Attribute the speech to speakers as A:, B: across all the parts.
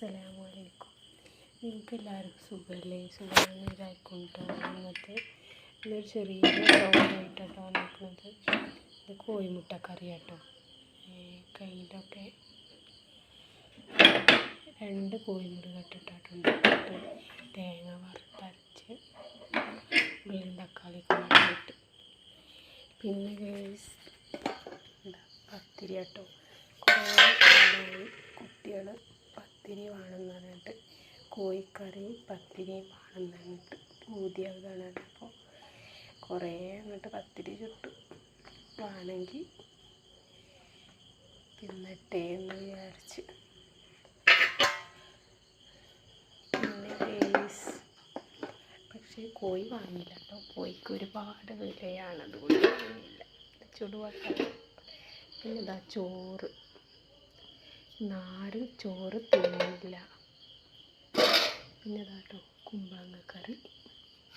A: അസ്സലാമലൈക്കും നിങ്ങൾക്ക് എല്ലാവർക്കും സുഖമല്ലേ സുഖമാണ് ഇതായിക്കൊണ്ടോ ഇന്നത്തെ ഇന്നൊരു ചെറിയ ടൗണായിട്ടോ നോക്കുന്നത് ഇത് കോഴിമുട്ട കറി കേട്ടോ കഴിഞ്ഞിട്ടൊക്കെ രണ്ട് കോഴിമുട്ട കെട്ടിട്ടിട്ടുണ്ട് തേങ്ങ വറുത്തരച്ച് ഉള്ളിയും തക്കാളി ഇട്ട് പിന്നെ ഗേസ് എന്താ പത്തിരി കേട്ടോ കുട്ടികൾ പത്തിരി വേണമെന്ന് പറഞ്ഞിട്ട് കോഴിക്കറിയും പത്തിരിയും വേണമെന്ന് പറഞ്ഞിട്ട് പൂതിയാകാണ് അപ്പോൾ കുറേ അങ്ങോട്ട് പത്തിരി ചുട്ടു. വേണമെങ്കിൽ തിന്നട്ടെ എന്ന് വിചാരിച്ച്. പിന്നെ ഗേസ് പക്ഷേ കോഴി വാങ്ങില്ല കേട്ടോ കോഴിക്ക് ഒരുപാട് വിലയാണ്. അതുകൊണ്ട് വാങ്ങിയില്ല. ചുടുവട്ടം പിന്നെ ഇതാ ചോറ്. നാരും ചോറ് തിന്നില്ല. പിന്നെ ഇതാട്ടോ കുമ്പളങ്ങക്കറി.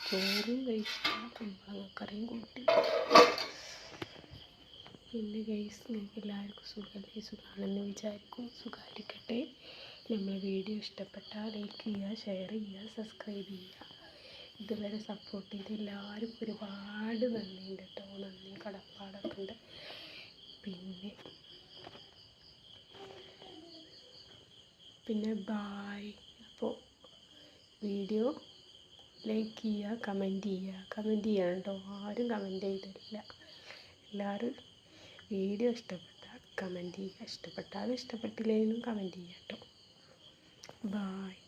A: ചോറും കഴിച്ചില്ല കുമ്പളങ്ങക്കറിയും കൂട്ടി. പിന്നെ ഗൈസ് നിങ്ങൾക്ക് എല്ലാവർക്കും സുഖമല്ലേ സുഖമാണെന്ന് വിചാരിക്കും. സുഖമായിരിക്കട്ടെ നമ്മൾ വീഡിയോ ഇഷ്ടപ്പെട്ടാൽ ലൈക്ക് ചെയ്യുക ഷെയർ ചെയ്യുക സബ്സ്ക്രൈബ് ചെയ്യുക ഇതുവരെ സപ്പോർട്ട് ചെയ്ത് എല്ലാവരും ഒരുപാട് നന്ദിയുണ്ട് കേട്ടോ നന്ദി കടപ്പാടൊക്കെ ഉണ്ട്. പിന്നെ പിന്നെ ബായ് അപ്പോൾ വീഡിയോ ലൈക്ക് ചെയ്യുക കമന്റ് ചെയ്യുക. കമന്റ് ചെയ്യണം കേട്ടോ ആരും കമന്റ് ചെയ്തിട്ടില്ല. എല്ലാവരും വീഡിയോ ഇഷ്ടപ്പെട്ടാൽ കമന്റ് ചെയ്യുക. ഇഷ്ടപ്പെട്ടാലും ഇഷ്ടപ്പെട്ടില്ലെങ്കിലും കമന്റ് ചെയ്യാം കേട്ടോ ബായ്